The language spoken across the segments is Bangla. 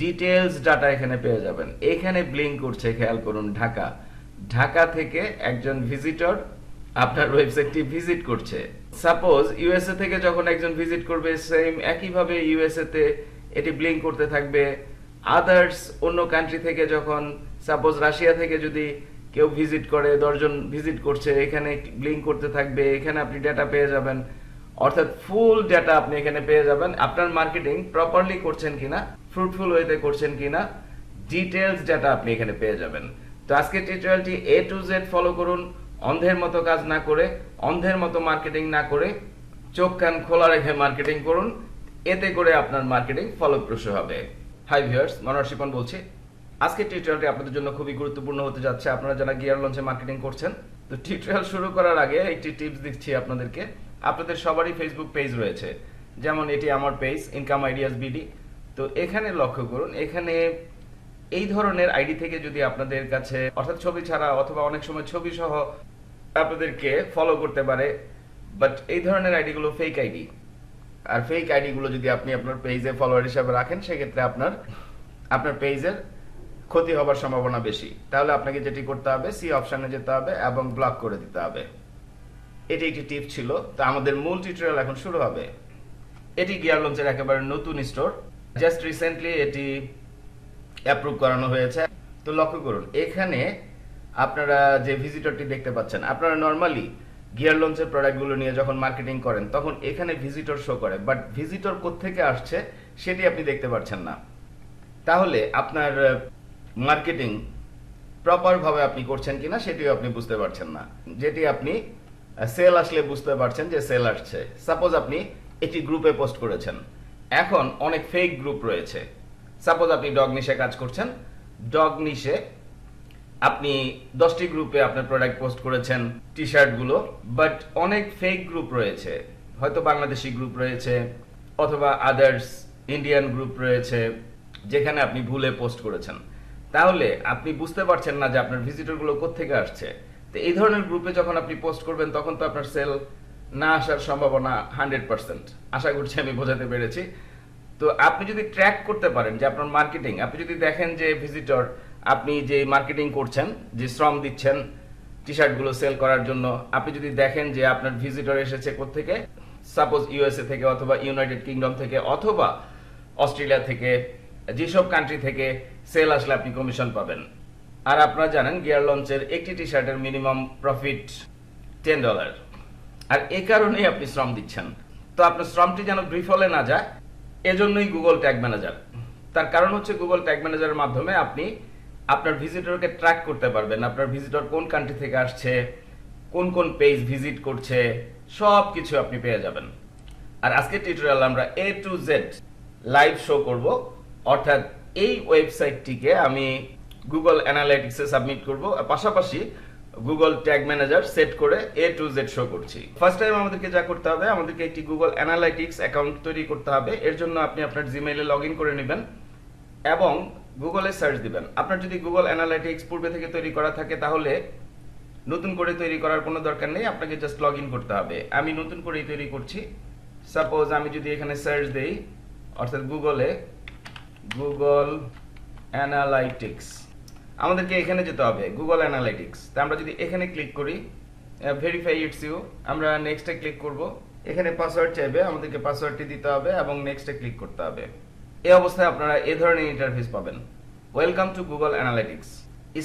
ডিটেলস ডাটা এখানে পেয়ে যাবেন। এখানে ব্লিঙ্ক করছে খেয়াল করুন, ঢাকা। ঢাকা থেকে একজন ভিজিটর আপনার ওয়েবসাইটটি ভিজিট করছে। সাপোজ ইউএসএ থেকে যখন একজন ভিজিট করবে সেম একইভাবে ইউএসএ তে এটি ব্লিঙ্ক করতে থাকবে। আদার্স অন্য কান্ট্রি থেকে যখন সাপোজ রাশিয়া থেকে যদি কেউ ভিজিট করে, দশজন ভিজিট করছে, এখানে ব্লিঙ্ক করতে থাকবে, এখানে আপনি ডেটা পেয়ে যাবেন। অর্থাৎ ফুল ডেটা আপনি এখানে পেয়ে যাবেন। আপনার মার্কেটিং প্রপারলি করছেন কিনা ফ্রুটফুল ওয়েতে করছেন কিনা ডিটেলস ডেটা আপনি এখানে পেয়ে যাবেন। তো আজকে টিউটোরিয়ালটি এ টু জেড ফলো করুন, অন্ধের মতো কাজ না করে, অন্ধের মতো মার্কেটিং না করে, চোখ কান খোলা রেখে মার্কেটিং করুন, এতে করে আপনার মার্কেটিং ফলপ্রসূ হবে। হাই ভিউয়ার্স মনোহর বলছি। আজকে টিউটোরিয়ালটি আপনাদের জন্য খুবই গুরুত্বপূর্ণ হতে যাচ্ছে, আপনারা যারা গিয়ার লঞ্চে মার্কেটিং করছেন, তো টিউটোরিয়াল শুরু করার আগে একটি টিপস দিচ্ছি আপনাদেরকে। আপনাদের সবারই ফেসবুক পেজ রয়েছে, যেমন এটি আমার পেজ ইনকাম আইডিয়াস বিডি তো এখানে লক্ষ্য করুন, এখানে এই ধরনের আইডি থেকে যদি আপনাদের কাছে অর্থাৎ ছবি ছাড়া অথবা অনেক সময় ছবি সহ আপনাদেরকে ফলো করতে পারে বাট এই ধরনের আইডিগুলো ফেক আইডি। আর ফেক আইডিগুলো যদি আপনি আপনার পেজে ফলোয়ার হিসাবে রাখেন, সেক্ষেত্রে আপনার আপনার পেজের ক্ষতি হবার সম্ভাবনা বেশি। তাহলে আপনাকে যেটি করতে হবে সি অপশনে যেতে হবে এবং ব্লক করে দিতে হবে। এটি একটি টিপ ছিল। তো আমাদের মূল টিউটোরিয়াল এখন শুরু হবে। এটি গিয়ার লঞ্চের একেবারে নতুন স্টোর জাস্ট রিসেন্টলি এটি অ্যাপ্রুভ করানো হয়েছে। তো লক্ষ্য করুন, এখানে আপনারা যে ভিজিটরটি দেখতে পাচ্ছেন, আপনারা নর্মালি গিয়ার লঞ্চের প্রোডাক্টগুলো নিয়ে যখন মার্কেটিং করেন, তখন এখানে ভিজিটর শো করে। বাট ভিজিটর কোত্থেকে আসছে, সেটি আপনি দেখতে পাচ্ছেন না। তাহলে আপনার মার্কেটিং প্রপার ভাবে আপনি করছেন কিনা, সেটিও আপনি বুঝতে পারছেন না। যেটি আপনি সেল আসলে বুঝতে পারছেন যে সেল আসছে। সাপোজ আপনি একটি গ্রুপে পোস্ট করেছেন। এখন অনেক ফেক গ্রুপ রয়েছে। সাপোজ আপনি ডগ নিশে কাজ করছেন। ডগ নিশে আপনি দশটি গ্রুপে আপনার প্রোডাক্ট পোস্ট করেছেন টি শার্টগুলো বাট অনেক ফেক গ্রুপ রয়েছে। হয়তো বাংলাদেশি গ্রুপ রয়েছে, অথবা আদার্স ইন্ডিয়ান গ্রুপ রয়েছে, যেখানে আপনি ভুলে পোস্ট করেছেন। তাহলে আপনি বুঝতে পারছেন না যে আপনার ভিজিটরগুলো কোত্থেকে আসছে। তো এই ধরনের গ্রুপে যখন আপনি পোস্ট করবেন, তখন তো আপনার সেল না আসার সম্ভাবনা হান্ড্রেড পার্সেন্ট। আশা করছি আমি বোঝাতে পেরেছি। তো আপনি যদি ট্র্যাক করতে পারেন যে আপনার মার্কেটিং আপনি যদি দেখেন যে ভিজিটর আপনি যে মার্কেটিং করছেন, যে শ্রম দিচ্ছেন টি শার্টগুলো সেল করার জন্য, আপনি যদি দেখেন যে আপনার ভিজিটর এসেছে থেকে সাপোজ ইউএসএ থেকে অথবা ইউনাইটেড কিংডম থেকে অথবা অস্ট্রেলিয়া থেকে, যেসব কান্ট্রি থেকে সেল আসলে আপনি কমিশন পাবেন। আর আপনারা জানেন গিয়ার লঞ্চের একটি টি শার্টের মিনিমাম প্রফিট টেন ডলার আর এ কারণেই আপনি শ্রম দিচ্ছেন। তো আপনার শ্রমটি যেন বিফলে না যায়, এজন্যই গুগল ট্যাগ ম্যানেজার তার কারণ হচ্ছে গুগল ট্যাগ ম্যানেজারের মাধ্যমে আপনি আপনার ভিজিটরকে ট্র্যাক করতে পারবেন, আপনার ভিজিটর কোন কান্ট্রি থেকে আসছে, কোন কোন পেজ ভিজিট করছে সব কিছু আপনি পেয়ে যাবেন। আর আজকে টিউটোরিয়াল আমরা A to Z live show করব। অর্থাৎ এই ওয়েবসাইটটিকে আমি গুগল অ্যানালাইটিক্সে সাবমিট করব। পাশাপাশি গুগল ট্যাগ ম্যানেজার সেট করে এ টু জেড শো করছি। ফার্স্ট টাইম আমাদেরকে যা করতে হবে, আমাদেরকে একটি গুগল অ্যানালাইটিক্স অ্যাকাউন্ট তৈরি করতে হবে। এর জন্য আপনি আপনার জিমেইলে লগ করে নেবেন এবং গুগলে সার্চ দিবেন। আপনার যদি গুগল অ্যানালাইটিক্স পূর্বে থেকে তৈরি করা থাকে, তাহলে নতুন করে তৈরি করার কোনো দরকার নেই, আপনাকে জাস্ট লগ করতে হবে। আমি নতুন করেই তৈরি করছি। সাপোজ আমি যদি এখানে সার্চ দেই, অর্থাৎ গুগলে গুগল অ্যানালাইটিক্স আমাদেরকে এখানে যেতে হবে গুগল অ্যানালাইটিক্স তা আমরা যদি এখানে ক্লিক করি ভেরিফাই ইটস ইউ আমরা নেক্সটে ক্লিক করব। এখানে পাসওয়ার্ড চাইবে, আমাদেরকে পাসওয়ার্ডটি দিতে হবে এবং নেক্সটে ক্লিক করতে হবে। এই অবস্থায় আপনারা এ ধরনের ইন্টারফেস পাবেন। Welcome to Google analytics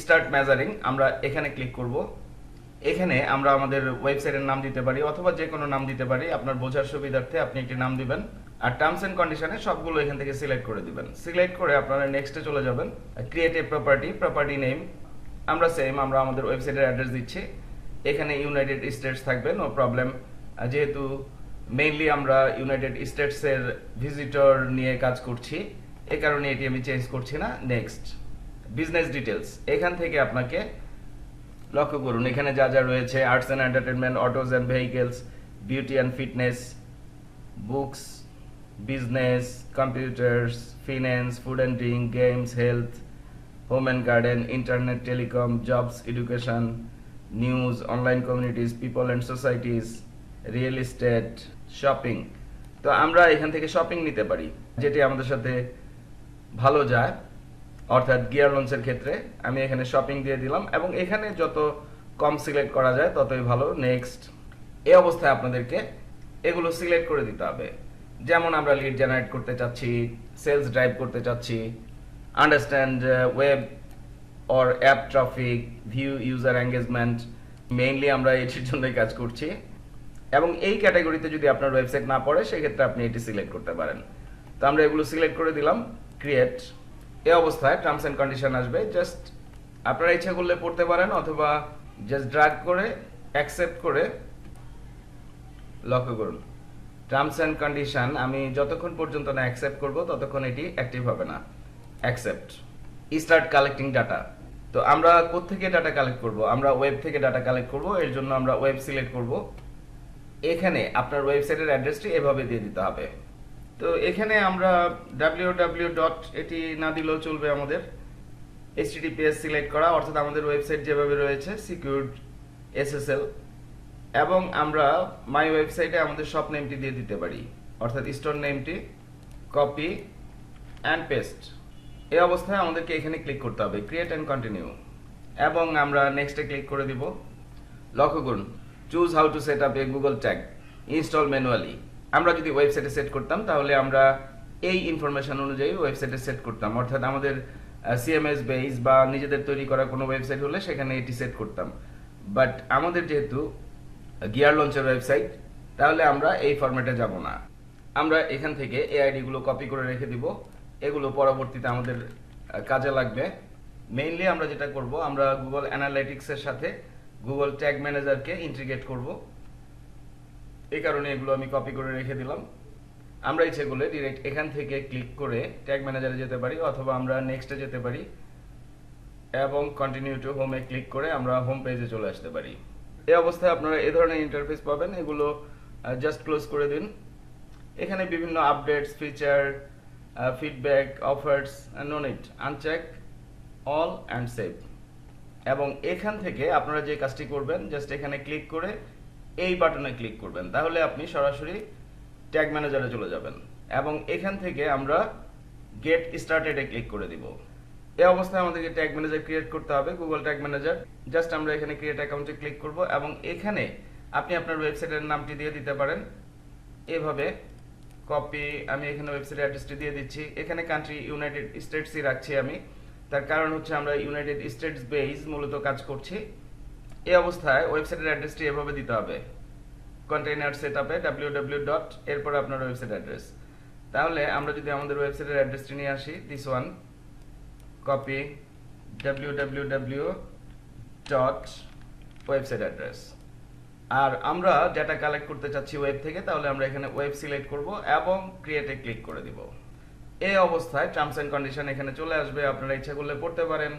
start measuring আমরা এখানে ক্লিক করব। এখানে আমরা আমাদের ওয়েবসাইটের নাম দিতে পারি, অথবা যে কোনো নাম দিতে পারি। আপনার বোঝার সুবিধার্থে আপনি একটি নাম দিবেন। আর টার্মস এন্ড কন্ডিশনে সবগুলো এখান থেকে সিলেক্ট করে দিবেন। সিলেক্ট করে আপনারা নেক্সটে চলে যাবেন। Create a property property name আমরা সেম আমরা আমাদের ওয়েবসাইটের অ্যাড্রেস দিচ্ছি। এখানে ইউনাইটেড স্টেটস থাকবে নো প্রবলেম যেহেতু মেইনলি আমরা ইউনাইটেড স্টেটসের ভিজিটর নিয়ে কাজ করছি, এ কারণে এটি আমি চেঞ্জ করছি না। নেক্সট বিজনেস ডিটেলস এখান থেকে আপনাকে লক্ষ্য করুন, এখানে যা যা রয়েছে arts and entertainment autos and vehicles beauty and fitness books business computers finance food and drink games health home and garden internet telecom jobs education news online communities people and societies real estate shopping তো আমরা এখান থেকে শপিং নিতে পারি, যেটি আমাদের সাথে ভালো যায়। অর্থাৎ গিয়ার লঞ্চের ক্ষেত্রে আমি এখানে শপিং দিয়ে দিলাম এবং এখানে যত কম সিলেক্ট করা যায়, ততই ভালো। নেক্সট এই অবস্থায় আপনাদেরকে এগুলো সিলেক্ট করে দিতে হবে। যেমন আমরা লিড জেনারেট করতে চাচ্ছি সেলস ড্রাইভ করতে চাচ্ছি understand web or app traffic view user engagement mainly আমরা এটির জন্যই কাজ করছি। এবং এই ক্যাটাগরিতে যদি আপনার ওয়েবসাইট না পড়ে, সেক্ষেত্রে আপনি এটি সিলেক্ট করতে পারেন। তো আমরা এগুলো সিলেক্ট করে দিলাম ক্রিয়েট এ অবস্থায় টার্মস অ্যান্ড কন্ডিশন আসবে জাস্ট আপনারা ইচ্ছা করলে পড়তে পারেন অথবা জাস্ট ড্রাগ করে অ্যাকসেপ্ট করে, লক্ষ্য করুন। টার্মস অ্যান্ড কন্ডিশন আমি যতক্ষণ পর্যন্ত না অ্যাকসেপ্ট করব, ততক্ষণ এটি অ্যাক্টিভ হবে না। অ্যাকসেপ্ট স্টার্ট কালেক্টিং ডাটা তো আমরা কোত্থেকে ডাটা কালেক্ট করব? আমরা ওয়েব থেকে ডাটা কালেক্ট করব, এর জন্য আমরা ওয়েব সিলেক্ট করব। এখানে আপনার ওয়েবসাইটের অ্যাড্রেসটি এভাবে দিয়ে দিতে হবে। তো এখানে আমরা ডাব্লিউ ডাব্লিউ ডট এটি না দিলেও চলবে আমাদের। এইচটিটিপিএস সিলেক্ট করা, অর্থাৎ আমাদের ওয়েবসাইট যেভাবে রয়েছে সিকিউরড এসএসএল এবং আমরা মাই ওয়েবসাইটে আমাদের সব নেমটি দিয়ে দিতে পারি। অর্থাৎ স্টোর নেমটি কপি অ্যান্ড পেস্ট এই অবস্থায় আমাদেরকে এখানে ক্লিক করতে হবে ক্রিয়েট অ্যান্ড কন্টিনিউ এবং আমরা নেক্সটে ক্লিক করে দিব, লক্ষ্য করুন choose how to set up a Google tag install manually আমরা যদি ওয়েবসাইটে সেট করতাম, তাহলে আমরা এই ইনফরমেশন অনুযায়ী ওয়েবসাইটে সেট করতাম। অর্থাৎ আমাদের সিএমএস বেস বা নিজেদের তৈরি করা কোনো ওয়েবসাইট হলে সেখানে এটি সেট করতাম। বাট আমাদের যেহেতু গিয়ার লঞ্চের ওয়েবসাইট তাহলে আমরা এই ফরম্যাটে যাব না। আমরা এখান থেকে এই আইডিগুলো কপি করে রেখে দিব। এগুলো পরবর্তীতে আমাদের কাজে লাগবে। মেইনলি আমরা যেটা করব, আমরা গুগল অ্যানালাইটিক্সের সাথে গুগল ট্যাগ ম্যানেজারকে ইন্টিগ্রেট করব। এই কারণে এগুলো আমি কপি করে রেখে দিলাম। আমরা ইচ্ছে করলে ডিরেক্ট এখান থেকে ক্লিক করে ট্যাগ ম্যানেজারে যেতে পারি, অথবা আমরা নেক্সটে যেতে পারি। এবং কন্টিনিউ টু হোমে ক্লিক করে আমরা হোম পেজে চলে আসতে পারি। এই অবস্থায় আপনারা এই ধরনের ইন্টারফেস পাবেন। এগুলো জাস্ট ক্লোজ করে দিন। এখানে বিভিন্ন updates feature feedback offers no need uncheck all and save এবং এখান থেকে আপনারা যে কাজটি করবেন জাস্ট এখানে ক্লিক করে এই বাটনে ক্লিক করবেন। তাহলে আপনি সরাসরি ট্যাগ ম্যানেজারে চলে যাবেন। এবং এখান থেকে আমরা গেট স্টার্টেডে ক্লিক করে দিব। এই অবস্থায় আমাদেরকে ট্যাগ ম্যানেজার ক্রিয়েট করতে হবে গুগল ট্যাগ ম্যানেজার জাস্ট আমরা এখানে ক্রিয়েট অ্যাকাউন্টে ক্লিক করব এবং এখানে আপনি আপনার ওয়েবসাইটের নামটি দিয়ে দিতে পারেন। এভাবে কপি আমি এখানে ওয়েবসাইট অ্যাড্রেসটি দিয়ে দিচ্ছি। এখানে কান্ট্রি ইউনাইটেড স্টেটসই রাখছি আমি। তার কারণ হচ্ছে আমরা ইউনাইটেড স্টেটস বেস মূলত কাজ করছি। এই অবস্থায় ওয়েবসাইটের অ্যাড্রেসটি এভাবে দিতে হবে। কন্টেইনার সেট আপে ডাব্লিউ ডাব্লিউ ডট এরপর আপনার ওয়েবসাইট অ্যাড্রেস তাহলে আমরা যদি আমাদের ওয়েবসাইটের অ্যাড্রেসটি নিয়ে আসি this one W W W dot website আর আমরা ডেটা কালেক্ট করতে চাচ্ছি ওয়েব থেকে, তাহলে আমরা এখানে ওয়েব সিলেক্ট করব এবং ক্রিয়েটে ক্লিক করে দিব। এই অবস্থায় টার্মস এন্ড কন্ডিশন এখানে চলে আসবে, আপনারা ইচ্ছা করলে পড়তে পারেন,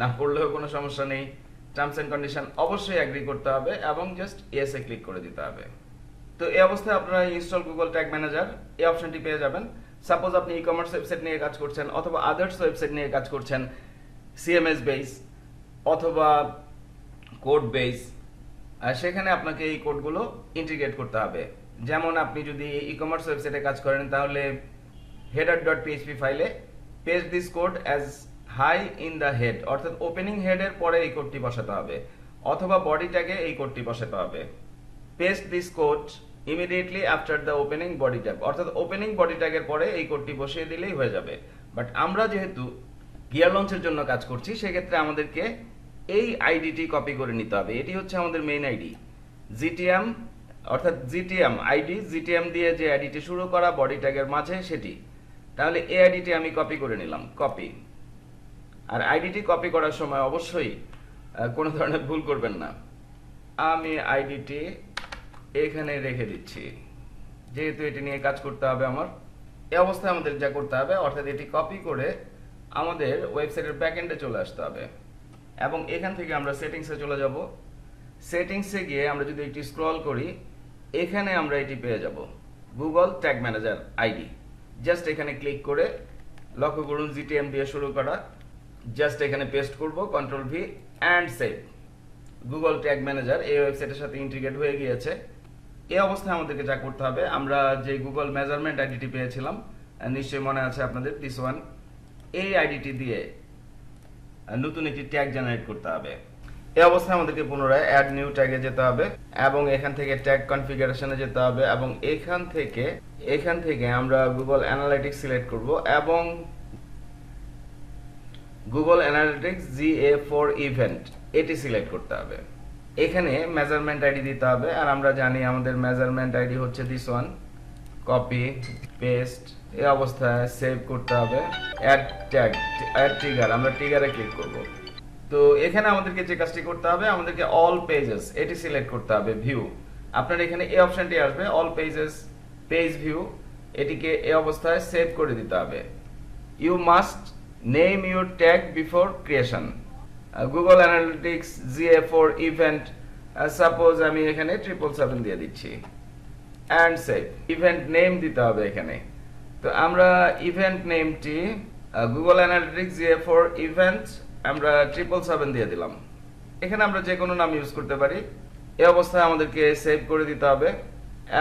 না পড়লেও কোনো সমস্যা নেই। টার্মস এন্ড কন্ডিশন অবশ্যই অ্যাগ্রি করতে হবে এবং জাস্ট এ ক্লিক করে দিতে হবে। তো এই অবস্থায় আপনারা ইনস্টল গুগল ট্যাগ ম্যানেজার এই অপশনটি পেয়ে যাবেন। সাপোজ আপনি ই কমার্স ওয়েবসাইট নিয়ে কাজ করছেন অথবা আদার্স ওয়েবসাইট নিয়ে কাজ করছেন সিএমএস বেস অথবা কোড বেস সেখানে আপনাকে এই কোডগুলো ইন্টিগ্রেট করতে হবে। যেমন আপনি যদি ই কমার্স ওয়েবসাইটে কাজ করেন, তাহলে হেডার ডট পিএইচপি ফাইলে paste this code as high in the head অর্থাৎ ওপেনিং হেডের পরে এই কোডটি বসাতে হবে, অথবা বডি ট্যাগে এই কোডটি বসাতে হবে। Paste this code immediately after the opening body tag অর্থাৎ ওপেনিং বডি ট্যাগের পরে এই কোডটি বসিয়ে দিলেই হয়ে যাবে। বাট আমরা যেহেতু গিয়ার লঞ্চের জন্য কাজ করছি, সেক্ষেত্রে আমাদেরকে এই আইডিটি কপি করে নিতে হবে। এটি হচ্ছে আমাদের মেইন আইডি জিটিএম অর্থাৎ জিটিএম আইডি জিটিএম দিয়ে যে আইডিটি শুরু করা বডি ট্যাগের মাঝে সেটি। তাহলে এই আইডিটি আমি কপি করে নিলাম কপি আর আইডিটি কপি করার সময় অবশ্যই কোনো ধরনের ভুল করবেন না। আমি আইডিটি এখানে রেখে দিচ্ছি। যেহেতু এটি নিয়ে কাজ করতে হবে আমার, এ অবস্থায় আমাদের যা করতে হবে, অর্থাৎ এটি কপি করে আমাদের ওয়েবসাইটের ব্যাকএন্ডে চলে আসতে হবে। এবং এখান থেকে আমরা সেটিংসে চলে যাব। সেটিংসে গিয়ে আমরা যদি একটি স্ক্রল করি, এখানে আমরা এটি পেয়ে যাব। Google tag manager ID just এখানে ক্লিক করে লক্ষ্য করুন জিটিএম দিয়ে শুরু করা। জাস্ট এখানে পেস্ট করব control V and save Google tag manager এই ওয়েবসাইটের সাথে ইন্টিগ্রেট হয়ে গিয়েছে। এই অবস্থায় আমাদেরকে যা করতে হবে, আমরা যে গুগল মেজারমেন্ট আইডিটি পেয়েছিলাম নিশ্চয়ই মনে আছে আপনাদের দিস ওয়ান এই আইডিটি দিয়ে নতুন একটি ট্যাগ জেনারেট করতে হবে। এই অবস্থায় আমাদেরকে পুনরায় অ্যাড নিউ ট্যাগে যেতে হবে এবং এখান থেকে ট্যাগ কনফিগারেশনে যেতে হবে এবং এখান থেকে এখান থেকে আমরা গুগল অ্যানালাইটিক্স সিলেক্ট করব এবং Google analytics G A four event এটি সিলেক্ট করতে হবে। এখানে মেজারমেন্ট আইডি দিতে হবে, আর আমরা জানি আমাদের মেজারমেন্ট আইডি হচ্ছে দিস ওয়ান কপি পেস্ট এই অবস্থায় সেভ করতে হবে। অ্যাড ট্যাগ অ্যাড ট্রিগার আমরা ট্রিগারে ক্লিক করব। তো এখানে আমাদেরকে যে কাজটি করতে হবে, আমাদেরকে অল পেজেস এটি সিলেক্ট করতে হবে ভিউ আপনার এখানে এই অপশনটি আসবে অল পেজেস পেজ ভিউ এটিকে এই অবস্থায় সেভ করে দিতে হবে। You must name your tag before creation Google analytics GA four event suppose আমি এখানে ট্রিপল সেভেন দিয়ে দিচ্ছি। অ্যান্ড সেভ ইভেন্ট নেম দিতে হবে এখানে। তো আমরা event নেমটি Google analytics GA four event আমরা ট্রিপল সেভেন দিয়ে দিলাম। এখানে আমরা যে কোনো নাম ইউজ করতে পারি। এই অবস্থায় আমাদেরকে সেভ করে দিতে হবে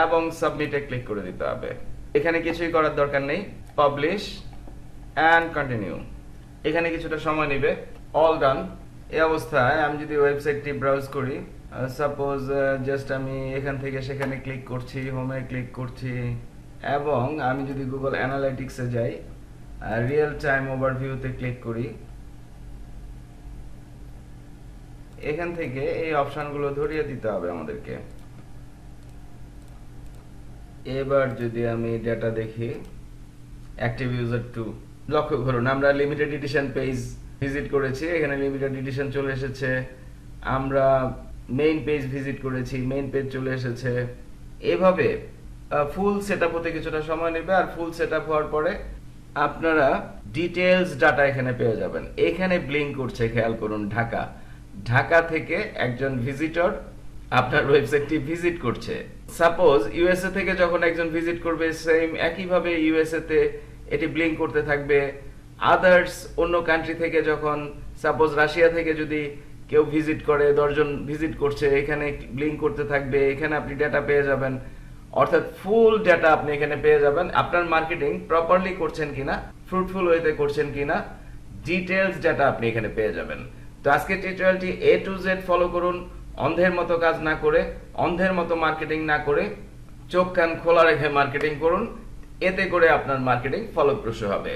এবং সাবমিটে ক্লিক করে দিতে হবে। এখানে কিছুই করার দরকার নেই। পাবলিশ অ্যান্ড কন্টিনিউ এখানে কিছুটা সময় নেবে। অল ডান এই অবস্থায় আমি যদি ওয়েবসাইটটি ব্রাউজ করি সাপোজ জাস্ট আমি এখান থেকে সেখানে ক্লিক করছি হোমে ক্লিক করছি, এবং আমি যদি গুগল অ্যানালাইটিক্সে যাই রিয়েল টাইম ওভারভিউতে ক্লিক করি, এখান থেকে এই অপশনগুলো ধরিয়ে দিতে হবে আমাদেরকে। এবার যদি আমি ডেটা দেখি অ্যাক্টিভ ইউজার টু লক্ষ্য করুন, আমরা লিমিটেড এডিশন পেজ ভিজিট করেছি, এখানে লিমিটেড এডিশন চলে এসেছে। আমরা মেইন পেজ ভিজিট করেছি মেইন পেজ চলে এসেছে। এভাবে ফুল সেট আপ হতে কিছুটা সময় নেবে আর ফুল সেট আপ হওয়ার পরে আপনারা ডিটেলস ডাটা এখানে পেয়ে যাবেন। এখানে ব্লিঙ্ক করছে, খেয়াল করুন, ঢাকা। ঢাকা থেকে একজন ভিজিটর আপনার ওয়েবসাইটটি ভিজিট করছে। সাপোজ ইউএসএ থেকে যখন একজন ভিজিট করবে সেম একইভাবে ইউএসএ তে এটি ব্লিঙ্ক করতে থাকবে। আদার্স অন্য কান্ট্রি থেকে যখন সাপোজ রাশিয়া থেকে যদি কেউ ভিজিট করে, দশজন ভিজিট করছে, এখানে ব্লিঙ্ক করতে থাকবে, এখানে আপনি ডেটা পেয়ে যাবেন। অর্থাৎ ফুল ডেটা আপনি এখানে পেয়ে যাবেন। আপনার মার্কেটিং প্রপারলি করছেন কিনা ফ্রুটফুল ওয়েতে করছেন কিনা ডিটেলস ডেটা আপনি এখানে পেয়ে যাবেন। তো আজকে টিউটোরিয়ালটি এ টু জেড ফলো করুন, অন্ধের মতো কাজ না করে, অন্ধের মতো মার্কেটিং না করে, চোখ কান খোলা রেখে মার্কেটিং করুন, এতে করে আপনার মার্কেটিং ফলপ্রসূ হবে।